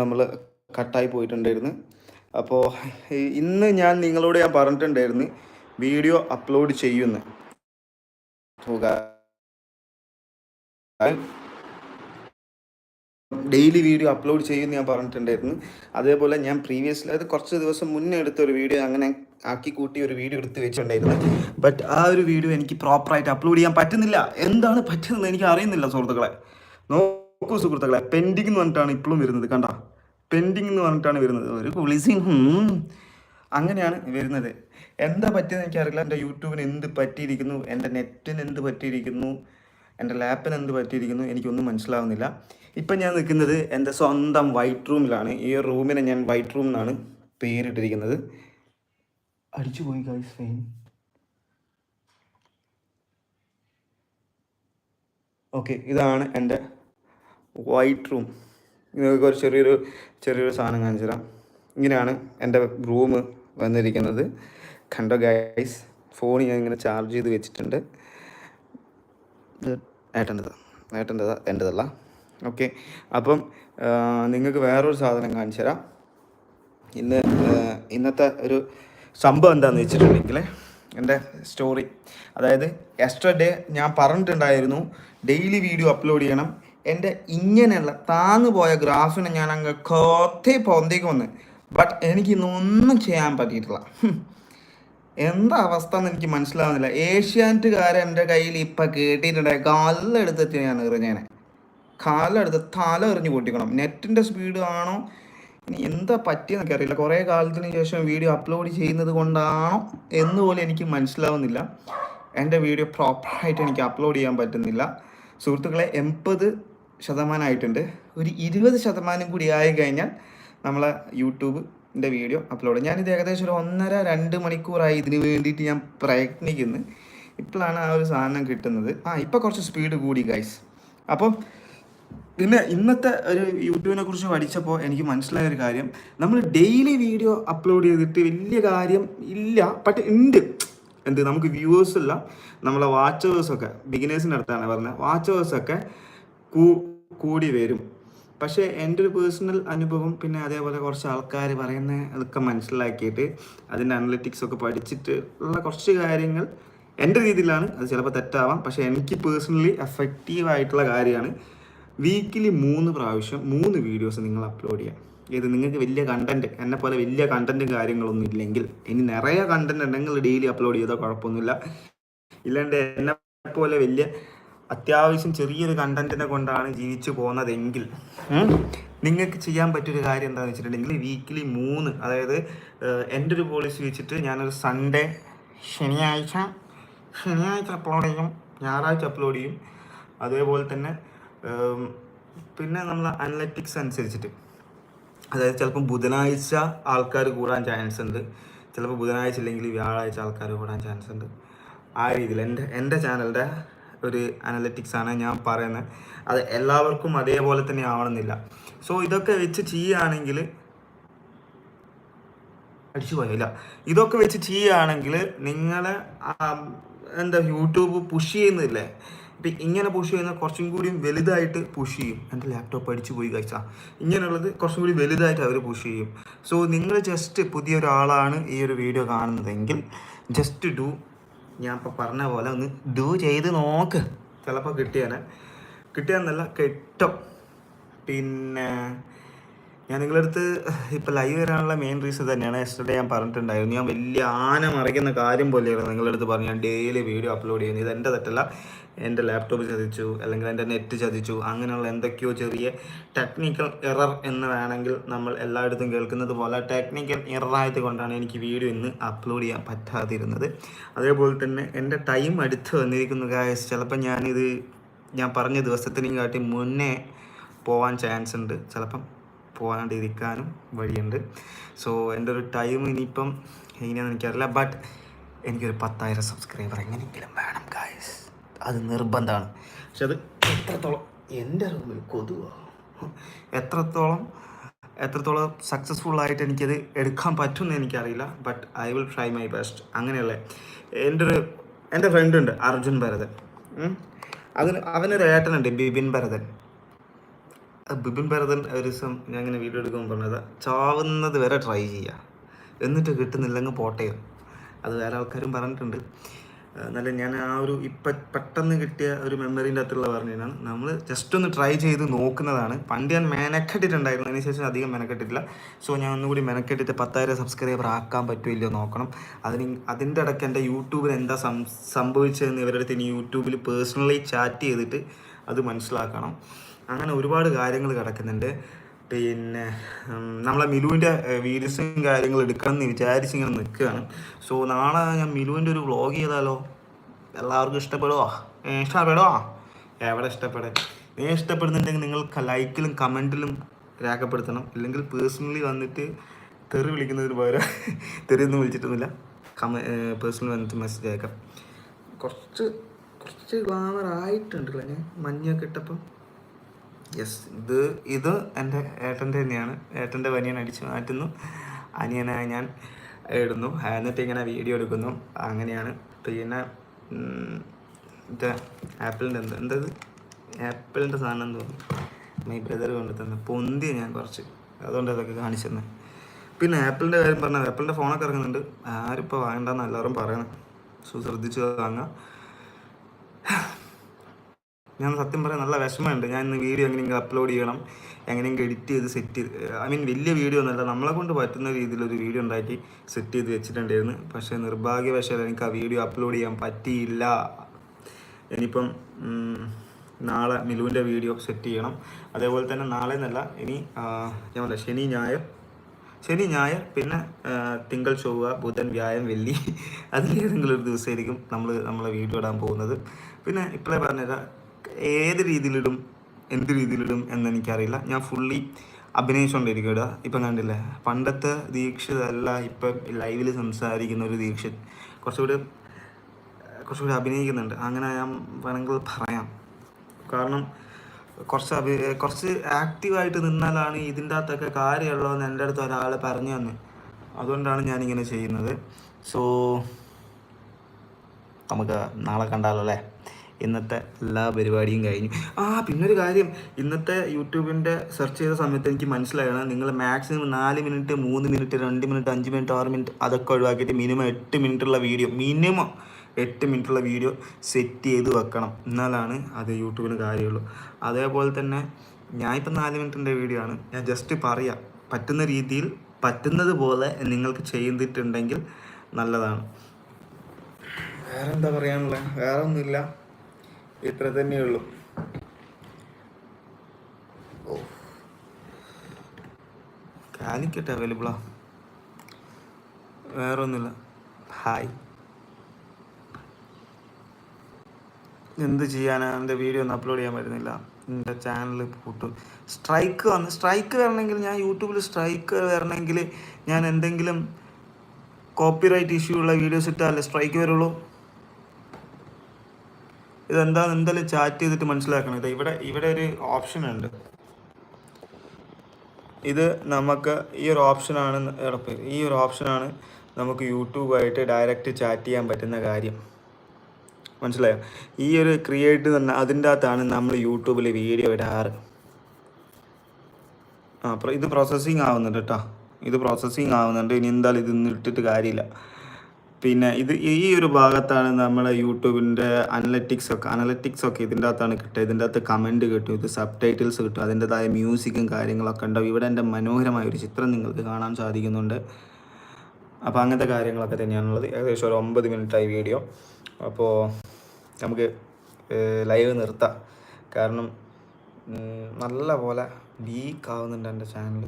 നമ്മൾ കട്ടായി പോയിട്ടുണ്ടായിരുന്നു. അപ്പോൾ ഇന്ന് ഞാൻ നിങ്ങളോട് ഞാൻ പറഞ്ഞിട്ടുണ്ടായിരുന്നു വീഡിയോ അപ്ലോഡ് ചെയ്യുന്നു. ഡെയിലി വീഡിയോ അപ്ലോഡ് ചെയ്യുമെന്ന് ഞാൻ പറഞ്ഞിട്ടുണ്ടായിരുന്നു. അതേപോലെ ഞാൻ പ്രീവിയസ്ലി അത് കുറച്ച് ദിവസം മുന്നേ എടുത്ത ഒരു വീഡിയോ അങ്ങനെ ആക്കി കൂട്ടി ഒരു വീഡിയോ എടുത്ത് വെച്ചിട്ടുണ്ടായിരുന്നു. ബട്ട് ആ ഒരു വീഡിയോ എനിക്ക് പ്രോപ്പറായിട്ട് അപ്ലോഡ് ചെയ്യാൻ പറ്റുന്നില്ല. എന്താണ് പറ്റുന്നത് എനിക്ക് അറിയുന്നില്ല സുഹൃത്തുക്കളെ. നോക്കൂ സുഹൃത്തുക്കളെ പെൻഡിങ് എന്ന് പറഞ്ഞിട്ടാണ് ഇപ്പോഴും വരുന്നത് കണ്ട? പെൻഡിങ് എന്ന് പറഞ്ഞിട്ടാണ് വരുന്നത്. ഒരു കുളിസീൻ അങ്ങനെയാണ് വരുന്നത്. എന്താ പറ്റിയെന്ന് എനിക്കറിയില്ല. എന്റെ യൂട്യൂബിന് എന്ത് പറ്റിയിരിക്കുന്നു? എന്റെ നെറ്റിന് എന്ത് പറ്റിയിരിക്കുന്നു? എന്റെ ലാപ്പിന് എന്ത് പറ്റിയിരിക്കുന്നു? എനിക്കൊന്നും മനസ്സിലാവുന്നില്ല. ഇപ്പം ഞാൻ നിൽക്കുന്നത് എന്റെ സ്വന്തം വൈറ്റ് റൂമിലാണ് ഈ റൂമിനെ ഞാൻ വൈറ്റ് റൂം എന്നാണ് പേരിട്ടിരിക്കുന്നത്. അടിച്ചു പോയി ഗൈസ് ഫെയിൻ ഓക്കെ ഇതാണ് എന്റെ വൈറ്റ് റൂം നിങ്ങൾക്ക് ഒരു ചെറിയൊരു ചെറിയൊരു സാധനം കാണിച്ചു തരാം. ഇങ്ങനെയാണ് എന്റെ റൂം വന്നിരിക്കുന്നത്. കണ്ടോ ഗൈസ് ഫോൺ ഞാൻ ഇങ്ങനെ ചാർജ് ചെയ്ത് വെച്ചിട്ടുണ്ട്. ഏട്ടന്റെതാ ഏട്ടന്റെതാ എന്റെതല്ല. ഓക്കെ അപ്പം നിങ്ങൾക്ക് വേറൊരു സാധനം കാണിച്ചു തരാം. ഇന്ന് ഇന്നത്തെ ഒരു സംഭവം എന്താണെന്ന് വെച്ചിട്ടുണ്ടെങ്കിൽ എന്റെ സ്റ്റോറി അതായത് എക്സ്ട്രാ ഡേ ഞാൻ പറഞ്ഞിട്ടുണ്ടായിരുന്നു ഡെയിലി വീഡിയോ അപ്ലോഡ് ചെയ്യണം. എന്റെ ഇങ്ങനെയുള്ള താന്നു പോയ ഗ്രാഫിനെ ഞാൻ അങ്ങ് കോത്തി പൊന്തേക്ക് വന്ന് ബട്ട് എനിക്ക് ഇന്നൊന്നും ചെയ്യാൻ പറ്റിയിട്ടില്ല. എന്താ അവസ്ഥ എന്ന് എനിക്ക് മനസ്സിലാവുന്നില്ല. ഏഷ്യാനെറ്റുകാരെ എന്റെ കയ്യിൽ ഇപ്പം കേട്ടിട്ടുണ്ടായി കാലെടുത്തെത്തി ഞാൻ എറിഞ്ഞേനെ. കാലെടുത്ത് തല എറിഞ്ഞ് പൊട്ടിക്കണം. നെറ്റിന്റെ സ്പീഡ് ആണോ? ഇനി എന്താ പറ്റിയെന്നൊക്കെ അറിയില്ല കുറേ കാലത്തിന് ശേഷം വീഡിയോ അപ്ലോഡ് ചെയ്യുന്നത് കൊണ്ടാണോ എന്ന് പോലും എനിക്ക് മനസ്സിലാവുന്നില്ല. എന്റെ വീഡിയോ പ്രോപ്പറായിട്ട് എനിക്ക് അപ്ലോഡ് ചെയ്യാൻ പറ്റുന്നില്ല. സുഹൃത്തുക്കളെ എൺപത് ശതമാനമായിട്ടുണ്ട്. ഒരു ഇരുപത് ശതമാനം കൂടി ആയി കഴിഞ്ഞാൽ നമ്മളെ യൂട്യൂബിന്റെ വീഡിയോ അപ്ലോഡ് ഞാനിത് ഏകദേശം ഒരു ഒന്നര രണ്ട് മണിക്കൂറായി ഇതിന് വേണ്ടിയിട്ട് ഞാൻ പ്രയത്നിക്കുന്നു. ഇപ്പോഴാണ് ആ ഒരു സാധനം കിട്ടുന്നത്. ആ ഇപ്പോൾ കുറച്ച് സ്പീഡ് കൂടി ഗൈസ് അപ്പോൾ പിന്നെ ഇന്നത്തെ ഒരു യൂട്യൂബിനെ കുറിച്ച് പഠിച്ചപ്പോൾ എനിക്ക് മനസ്സിലായ ഒരു കാര്യം. നമ്മൾ ഡെയിലി വീഡിയോ അപ്ലോഡ് ചെയ്തിട്ട് വലിയ കാര്യം ഇല്ല. ബട്ട് ഉണ്ട്. എന്ത്? നമുക്ക് വ്യൂവേഴ്സ് ഇല്ല. നമ്മളെ വാച്ചേഴ്സൊക്കെ ബിഗിനേഴ്സിന്റെ അടുത്താണ് പറഞ്ഞത്. വാച്ചേഴ്സൊക്കെ കൂ കൂടി വരും. പക്ഷേ എന്റെ ഒരു പേഴ്സണൽ അനുഭവം പിന്നെ അതേപോലെ കുറച്ച് ആൾക്കാർ പറയുന്ന അതൊക്കെ മനസ്സിലാക്കിയിട്ട് അതിന്റെ അനലിറ്റിക്സ് ഒക്കെ പഠിച്ചിട്ട് ഉള്ള കുറച്ച് കാര്യങ്ങൾ എന്റെ രീതിയിലാണ്. അത് ചിലപ്പോൾ തെറ്റാവാം. പക്ഷേ എനിക്ക് പേഴ്സണലി എഫക്റ്റീവ് ആയിട്ടുള്ള കാര്യമാണ് വീക്കിലി മൂന്ന് പ്രാവശ്യം മൂന്ന് വീഡിയോസ് നിങ്ങൾ അപ്ലോഡ് ചെയ്യാം. ഇത് നിങ്ങൾക്ക് വലിയ കണ്ടന്റ് എന്നെ പോലെ വലിയ കണ്ടന്റും കാര്യങ്ങളൊന്നും ഇല്ലെങ്കിൽ. ഇനി നിറയെ കണ്ടന്റ് ഉണ്ടെങ്കിൽ ഡെയിലി അപ്ലോഡ് ചെയ്താൽ കുഴപ്പമൊന്നുമില്ല. ഇല്ലാണ്ട് എന്നെ പോലെ വലിയ അത്യാവശ്യം ചെറിയൊരു കണ്ടന്റിനെ കൊണ്ടാണ് ജീവിച്ചു പോകുന്നതെങ്കിൽ നിങ്ങൾക്ക് ചെയ്യാൻ പറ്റിയൊരു കാര്യം എന്താണെന്ന് വെച്ചിട്ടുണ്ടെങ്കിൽ വീക്കിലി മൂന്ന് അതായത് എന്റെ ഒരു പോളിസി വെച്ചിട്ട് ഞാനൊരു സൺഡേ ശനിയാഴ്ച ശനിയാഴ്ച അപ്ലോഡ് ചെയ്യും ഞായറാഴ്ച അപ്ലോഡ് ചെയ്യും. അതേപോലെ തന്നെ പിന്നെ നമ്മൾ അനലറ്റിക്സ് അനുസരിച്ചിട്ട്. അതായത് ചിലപ്പോൾ ബുധനാഴ്ച ആൾക്കാർ കൂടാൻ ചാൻസ് ഉണ്ട്. ചിലപ്പോൾ ബുധനാഴ്ച ഇല്ലെങ്കിൽ വ്യാഴാഴ്ച ആൾക്കാർ കൂടാൻ ചാൻസ് ഉണ്ട്. ആ രീതിയിൽ എന്റെ എന്റെ ചാനലിന്റെ ഒരു അനലറ്റിക്സ് ആണ് ഞാൻ പറയുന്നത്. അത് എല്ലാവർക്കും അതേപോലെ തന്നെ ആവണമെന്നില്ല. സോ ഇതൊക്കെ വെച്ച് ചെയ്യുകയാണെങ്കിൽ അടിച്ചു പോയില്ല. ഇതൊക്കെ വെച്ച് ചെയ്യുകയാണെങ്കിൽ നിങ്ങളെ എന്താ യൂട്യൂബ് പുഷ് ചെയ്യുന്നില്ലേ? ഇപ്പം ഇങ്ങനെ പുഷ് ചെയ്യുന്ന കുറച്ചും കൂടി വലുതായിട്ട് പുഷ് ചെയ്യും. എന്റെ ലാപ്ടോപ്പ് അടിച്ചു പോയി കഴിച്ചാ ഇങ്ങനെയുള്ളത് കുറച്ചും കൂടി വലുതായിട്ട് അവർ പുഷ് ചെയ്യും. സോ നിങ്ങൾ ജസ്റ്റ് പുതിയൊരാളാണ് ഈ ഒരു വീഡിയോ കാണുന്നതെങ്കിൽ ജസ്റ്റ് ഡു ഞാൻ ഇപ്പോൾ പറഞ്ഞ പോലെ ഒന്ന് ഡു ചെയ്ത് നോക്ക്. ചിലപ്പോൾ കിട്ടിയാനെ. കിട്ടിയാന്നല്ല കിട്ടും. പിന്നെ ഞാൻ നിങ്ങളുടെ അടുത്ത് ഇപ്പം ലൈവ് വരാനുള്ള മെയിൻ റീസൺ തന്നെയാണ് എസ്റ്റർഡേ ഞാൻ പറഞ്ഞിട്ടുണ്ടായിരുന്നു. ഞാൻ വലിയ ആന മറിക്കുന്ന കാര്യം പോലെയാണ് നിങ്ങളുടെ അടുത്ത് പറഞ്ഞു ഞാൻ ഡെയിലി വീഡിയോ അപ്ലോഡ് ചെയ്യുന്നത്. ഇത് എന്റെ തെറ്റല്ല. എന്റെ ലാപ്ടോപ്പ് ചതിച്ചു അല്ലെങ്കിൽ എന്റെ നെറ്റ് ചതിച്ചു അങ്ങനെയുള്ള എന്തൊക്കെയോ ചെറിയ ടെക്നിക്കൽ എറർ എന്ന് വേണമെങ്കിൽ നമ്മൾ എല്ലായിടത്തും കേൾക്കുന്നത് പോലെ ടെക്നിക്കൽ എററായത് കൊണ്ടാണ് എനിക്ക് വീഡിയോ ഇന്ന് അപ്ലോഡ് ചെയ്യാൻ പറ്റാതിരുന്നത്. അതേപോലെ തന്നെ എന്റെ ടൈം അടുത്ത് വന്നിരിക്കുന്നു ഗായസ് ചിലപ്പോൾ ഞാനിത് ഞാൻ പറഞ്ഞ ദിവസത്തിനും കാട്ടി മുന്നേ പോകാൻ ചാൻസ് ഉണ്ട്. ചിലപ്പം പോകാണ്ടിരിക്കാനും വഴിയുണ്ട്. സോ എന്റെ ഒരു ടൈം ഇനിയിപ്പം എങ്ങനെയാണെന്ന് എനിക്കറിയില്ല. ബട്ട് എനിക്കൊരു പത്തായിരം സബ്സ്ക്രൈബർ എങ്ങനെയെങ്കിലും വേണം അത് നിർബന്ധമാണ്. പക്ഷെ അത് എത്രത്തോളം എന്റെ റൂമിൽ കൊതുവാണ് എത്രത്തോളം എത്രത്തോളം സക്സസ്ഫുൾ ആയിട്ട് എനിക്കത് എടുക്കാൻ പറ്റുമെന്ന് എനിക്കറിയില്ല. But I will try my best അങ്ങനെയല്ലേ എന്റെ ഒരു എന്റെ ഫ്രണ്ട് ഉണ്ട് അർജുൻ ഭരതൻ. അതിന് അവനൊരു ഏട്ടനുണ്ട് ബിബിൻ ഭരതൻ. ബിബിൻ ഭരതൻ ഒരു ദിവസം ഞാൻ ഇങ്ങനെ വീഡിയോ എടുക്കുമ്പോൾ പറഞ്ഞത് ചാവുന്നത് വരെ ട്രൈ ചെയ്യുക എന്നിട്ട് കിട്ടുന്നില്ലെങ്കിൽ പോട്ടയോ? അത് വേറെ ആൾക്കാരും പറഞ്ഞിട്ടുണ്ട്. എന്നാലും ഞാൻ ആ ഒരു ഇപ്പം പെട്ടെന്ന് കിട്ടിയ ഒരു മെമ്മറീന്റെ അകത്തുള്ള പറഞ്ഞാൽ നമ്മൾ ജസ്റ്റ് ഒന്ന് ട്രൈ ചെയ്ത് നോക്കുന്നതാണ്. പണ്ട് ഞാൻ മെനക്കെട്ടിട്ടുണ്ടായിരുന്നു. അതിനുശേഷം അധികം മെനക്കെട്ടിട്ടില്ല. സോ ഞാൻ ഒന്നുകൂടി മെനക്കെട്ടിട്ട് പത്തായിരം സബ്സ്ക്രൈബർ ആക്കാൻ പറ്റുമല്ലോ നോക്കണം. അതിന് അതിന്റെ ഇടയ്ക്ക് എന്റെ യൂട്യൂബിൽ എന്താ സംഭവിച്ചതെന്ന് ഇവരുടെ അടുത്ത് ഇനി യൂട്യൂബിൽ പേഴ്സണലി ചാറ്റ് ചെയ്തിട്ട് അത് മനസ്സിലാക്കണം. അങ്ങനെ ഒരുപാട് കാര്യങ്ങൾ കിടക്കുന്നുണ്ട്. പിന്നെ നമ്മളെ മിലുവിന്റെ വീഡിയോസും കാര്യങ്ങളും എടുക്കണം എന്ന് വിചാരിച്ച് ഇങ്ങനെ നിൽക്കുകയാണ് സോ നാളെ ഞാൻ മിലുവിന്റെ ഒരു വ്ളോഗ് ചെയ്താലോ? എല്ലാവർക്കും ഇഷ്ടപ്പെടുമോ ഇഷ്ടപ്പെടുമോ എവിടെ ഇഷ്ടപ്പെടാൻ നീ ഇഷ്ടപ്പെടുന്നുണ്ടെങ്കിൽ നിങ്ങൾ ലൈക്കിലും കമന്റിലും രേഖപ്പെടുത്തണം. ഇല്ലെങ്കിൽ പേഴ്സണലി വന്നിട്ട് തെറി വിളിക്കുന്നതിന് പകരം തെറിയൊന്നും വിളിച്ചിട്ടൊന്നുമില്ല. കമ പേഴ്സണലി വന്നിട്ട് മെസ്സേജ് അയക്കാം. കുറച്ച് കുറച്ച് ഗ്ലാമർ ആയിട്ടുണ്ടല്ലോ ഞാൻ മഞ്ഞൊക്കെ ഇട്ടപ്പം. യെസ് ഇത് ഇത് എന്റെ ഏട്ടന്റെ തന്നെയാണ്. ഏട്ടന്റെ പനിയൻ അടിച്ച് മാറ്റുന്നു. അനിയനെ ഞാൻ ഇടുന്നു. എന്നിട്ട് ഇങ്ങനെ വീഡിയോ എടുക്കുന്നു. അങ്ങനെയാണ്. പിന്നെ ഇത് ആപ്പിളിന്റെ എന്ത് എന്തത് ആപ്പിളിന്റെ സാധനം തോന്നുന്നു മൈ ബ്രദർ കൊണ്ട് തന്നെ പൊന്തി ഞാൻ കുറച്ച്. അതുകൊണ്ട് അതൊക്കെ കാണിച്ചു തന്നെ പിന്നെ ആപ്പിളിന്റെ കാര്യം പറഞ്ഞാൽ ആപ്പിളിന്റെ ഫോണൊക്കെ ഇറങ്ങുന്നുണ്ട്. ആരും ഇപ്പോൾ വാങ്ങണ്ടെന്ന് എല്ലാവരും പറയണം സോ ശ്രദ്ധിച്ച് വാങ്ങാം ഞാൻ സത്യം പറയാൻ നല്ല വിഷമമുണ്ട്. ഞാൻ ഇന്ന് വീഡിയോ എങ്ങനെയെങ്കിലും അപ്ലോഡ് ചെയ്യണം എങ്ങനെയെങ്കിലും എഡിറ്റ് ചെയ്ത് സെറ്റ് ഐ മീൻ വലിയ വീഡിയോ ഒന്നുമല്ല നമ്മളെ കൊണ്ട് പറ്റുന്ന രീതിയിലൊരു വീഡിയോ ഉണ്ടാക്കി സെറ്റ് ചെയ്ത് വെച്ചിട്ടുണ്ടായിരുന്നു. പക്ഷേ നിർഭാഗ്യവശാൽ എനിക്ക് ആ വീഡിയോ അപ്ലോഡ് ചെയ്യാൻ പറ്റിയില്ല. ഇനിയിപ്പം നാളെ മിലുവിന്റെ വീഡിയോ സെറ്റ് ചെയ്യണം. അതേപോലെ തന്നെ നാളെ എന്നല്ല ഇനി ഞാൻ പറയാം ശനി ഞായർ ശനി ഞായർ പിന്നെ തിങ്കൾ ചൊവ്വ ബുധൻ വ്യാഴം വെള്ളി അതിലേതെങ്കിലും ഒരു ദിവസമായിരിക്കും നമ്മൾ നമ്മളെ വീഡിയോ ഇടാൻ പോകുന്നത്. പിന്നെ ഇപ്പോഴേ പറഞ്ഞുതരാം ഏത് രീതിയിലിടും എന്ത് രീതിയിലിടും എന്ന് എനിക്കറിയില്ല ഞാൻ ഫുള്ളി അഭിനയിച്ചുകൊണ്ടിരിക്കുക ഇടുക ഇപ്പം കണ്ടില്ലേ? പണ്ടത്തെ ദീക്ഷിതല്ല ഇപ്പം ലൈവിൽ സംസാരിക്കുന്ന ഒരു ദീക്ഷിത്. കുറച്ചുകൂടി കുറച്ചുകൂടി അഭിനയിക്കുന്നുണ്ട്. അങ്ങനെ ഞാൻ വേണമെങ്കിൽ പറയാം. കാരണം കുറച്ച് അഭി കുറച്ച് ആക്റ്റീവായിട്ട് നിന്നാലാണ് ഇതിന്റെ അകത്തൊക്കെ കാര്യമുള്ളതെന്ന് എന്റെ അടുത്ത് ഒരാൾ പറഞ്ഞു തന്നെ. അതുകൊണ്ടാണ് ഞാനിങ്ങനെ ചെയ്യുന്നത്. സോ നമുക്ക് നാളെ കണ്ടാലോ അല്ലേ? ഇന്നത്തെ എല്ലാ പരിപാടിയും കഴിഞ്ഞു. ആ പിന്നൊരു കാര്യം. ഇന്നത്തെ യൂട്യൂബിന്റെ സെർച്ച് ചെയ്ത സമയത്ത് എനിക്ക് മനസ്സിലായത് നിങ്ങൾ മാക്സിമം നാല് മിനിറ്റ് മൂന്ന് മിനിറ്റ് രണ്ട് മിനിറ്റ് അഞ്ച് മിനിറ്റ് ആറ് മിനിറ്റ് അതൊക്കെ ഒഴിവാക്കിയിട്ട് മിനിമം എട്ട് മിനിറ്റുള്ള വീഡിയോ മിനിമം എട്ട് മിനിറ്റുള്ള വീഡിയോ സെറ്റ് ചെയ്ത് വെക്കണം. എന്നാലാണ് അത് യൂട്യൂബിന് കാര്യമുള്ളൂ. അതേപോലെ തന്നെ ഞാനിപ്പോൾ നാല് മിനിറ്റിന്റെ വീഡിയോ ആണ്. ഞാൻ ജസ്റ്റ് പറയാം. പറ്റുന്ന രീതിയിൽ പറ്റുന്നത് പോലെ നിങ്ങൾക്ക് ചെയ്തിട്ടുണ്ടെങ്കിൽ നല്ലതാണ്. വേറെ എന്താ പറയാനുള്ളത് വേറെ ഒന്നുമില്ല ഇത്ര തന്നെയുള്ളൂ കാലിക്കറ്റ് അവൈലബിളാ വേറെ ഒന്നുമില്ല ഹായ് എന്ത് ചെയ്യാനാ? എന്റെ വീഡിയോ ഒന്നും അപ്ലോഡ് ചെയ്യാൻ പറ്റുന്നില്ല. എന്റെ ചാനൽ പൂട്ടു. സ്ട്രൈക്ക് വന്ന് സ്ട്രൈക്ക് വരണമെങ്കിൽ ഞാൻ യൂട്യൂബിൽ സ്ട്രൈക്ക് വരണമെങ്കിൽ ഞാൻ എന്തെങ്കിലും കോപ്പിറൈറ്റ് ഇഷ്യൂ ഉള്ള വീഡിയോസ് ഇട്ടാലേ സ്ട്രൈക്ക് വരുള്ളൂ. ഇതെന്താ എന്തായാലും ചാറ്റ് ചെയ്തിട്ട് മനസ്സിലാക്കണം. ഇത് ഇവിടെ ഇവിടെ ഒരു ഓപ്ഷൻ ഉണ്ട്. ഇത് നമുക്ക് ഈ ഒരു ഓപ്ഷനാണ് എളുപ്പം ഈ ഒരു ഓപ്ഷനാണ് നമുക്ക് യൂട്യൂബായിട്ട് ഡയറക്റ്റ് ചാറ്റ് ചെയ്യാൻ പറ്റുന്ന കാര്യം. മനസ്സിലായോ? ഈ ഒരു ക്രിയേറ്റ് തന്നെ അതിന്റെ അകത്താണ് നമ്മൾ യൂട്യൂബിൽ വീഡിയോ ഇടാറ്. ആ ഇത് പ്രോസസ്സിങ് ആവുന്നുണ്ട് കേട്ടോ ഇത് പ്രോസസ്സിങ് ആവുന്നുണ്ട്. ഇനി എന്തായാലും ഇത് ഇട്ടിട്ട് കാര്യമില്ല. പിന്നെ ഇത് ഈ ഒരു ഭാഗത്താണ് നമ്മളെ യൂട്യൂബിന്റെ അനലറ്റിക്സ് ഒക്കെ അനലറ്റിക്സ് ഒക്കെ ഇതിന്റെ അകത്താണ് കിട്ടുക. ഇതിന്റെ അകത്ത് കമന്റ് കിട്ടും ഇത് സബ് ടൈറ്റിൽസ് കിട്ടും അതിന്റെതായ മ്യൂസിക്കും കാര്യങ്ങളൊക്കെ ഉണ്ടാവും. ഇവിടെ എന്റെ മനോഹരമായ ഒരു ചിത്രം നിങ്ങൾക്ക് കാണാൻ സാധിക്കുന്നുണ്ട്. അപ്പോൾ അങ്ങനത്തെ കാര്യങ്ങളൊക്കെ തന്നെയാണുള്ളത് ഏകദേശം ഒരു ഒമ്പത് മിനിറ്റായി വീഡിയോ. അപ്പോൾ നമുക്ക് ലൈവ് നിർത്താം. കാരണം നല്ല പോലെ ലീക്കാവുന്നുണ്ട് എന്റെ ചാനൽ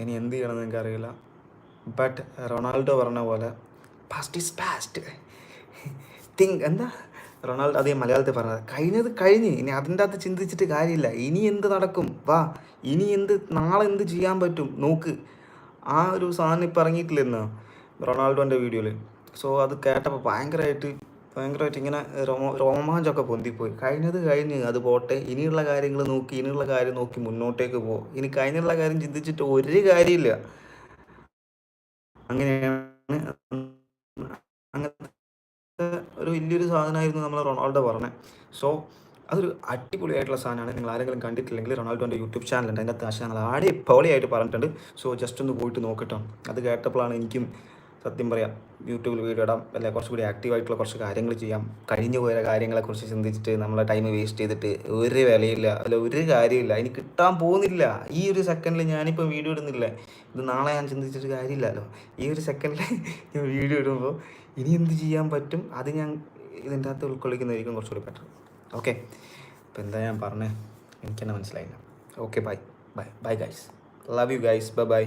ഇനി എന്ത് ചെയ്യണമെന്ന് എനിക്കറിയില്ല ബട്ട് റൊണാൾഡോ പറഞ്ഞ പോലെ പാസ്റ്റ് ഈസ് പാസ്റ്റ് തിങ്ക് എന്താ? റൊണാൾഡോ അതേ മലയാളത്തിൽ പറഞ്ഞത് കഴിഞ്ഞത് കഴിഞ്ഞ് ഇനി അതിന്റെ അകത്ത് ചിന്തിച്ചിട്ട് കാര്യമില്ല ഇനി എന്ത് നടക്കും? വാ ഇനി എന്ത് നാളെ എന്ത് ചെയ്യാൻ പറ്റും? നോക്ക്. ആ ഒരു സാധനം ഇപ്പം ഇറങ്ങിയിട്ടില്ലെന്നോ റൊണാൾഡോന്റെ വീഡിയോയിൽ. സോ അത് കേട്ടപ്പോൾ ഭയങ്കരമായിട്ട് ഭയങ്കരമായിട്ട് ഇങ്ങനെ രോമ രോമാഞ്ചമൊക്കെ പൊന്തിപ്പോയി. കഴിഞ്ഞത് കഴിഞ്ഞ് അത് പോട്ടെ ഇനിയുള്ള കാര്യങ്ങൾ നോക്കി ഇനിയുള്ള കാര്യം നോക്കി മുന്നോട്ടേക്ക് പോകും ഇനി കഴിഞ്ഞുള്ള കാര്യം ചിന്തിച്ചിട്ട് ഒരു കാര്യമില്ല. അങ്ങനെയാണ്. അങ്ങനത്തെ ഒരു വലിയൊരു സാധനമായിരുന്നു നമ്മൾ റൊണാൾഡോ പറഞ്ഞത് സോ അതൊരു അടിപൊളിയായിട്ടുള്ള സാധനമാണ്. നിങ്ങൾ ആരെങ്കിലും കണ്ടിട്ടില്ലെങ്കിൽ റൊണാൾഡോന്റെ യൂട്യൂബ് ചാനലുണ്ട്. അതിന്റെ അകത്ത് ഞങ്ങൾ അടിപൊളിയായിട്ട് പറഞ്ഞിട്ടുണ്ട്. സോ ജസ്റ്റ് ഒന്ന് പോയിട്ട് നോക്കട്ടോ അത് കേട്ടപ്പോഴാണ് എനിക്കും സത്യം പറയാം യൂട്യൂബിൽ വീഡിയോ ഇടാം അല്ലെ കുറച്ചുകൂടി ആക്റ്റീവായിട്ടുള്ള കുറച്ച് കാര്യങ്ങൾ ചെയ്യാം. കഴിഞ്ഞു പോയ കാര്യങ്ങളെക്കുറിച്ച് ചിന്തിച്ചിട്ട് നമ്മളെ ടൈം വേസ്റ്റ് ചെയ്തിട്ട് ഒരു വിലയില്ല അല്ല ഒരു കാര്യമില്ല ഇനി കിട്ടാൻ പോകുന്നില്ല. ഈ ഒരു സെക്കൻഡിൽ ഞാനിപ്പോൾ വീഡിയോ ഇടുന്നില്ലേ. ഇത് നാളെ ഞാൻ ചിന്തിച്ചിട്ട് കാര്യമില്ലല്ലോ. ഈ ഒരു സെക്കൻഡിൽ ഞാൻ വീഡിയോ ഇടുമ്പോൾ ഇനി എന്ത് ചെയ്യാൻ പറ്റും? അത് ഞാൻ ഇതിന്റെ അകത്ത് ഉൾക്കൊള്ളിക്കുന്നതായിരിക്കും കുറച്ചുകൂടി ബെറ്റർ ഓക്കെ അപ്പോൾ എന്താ ഞാൻ പറഞ്ഞത് എനിക്ക് തന്നെ മനസ്സിലായില്ല. Okay bye bye bye guys love you guys bye bye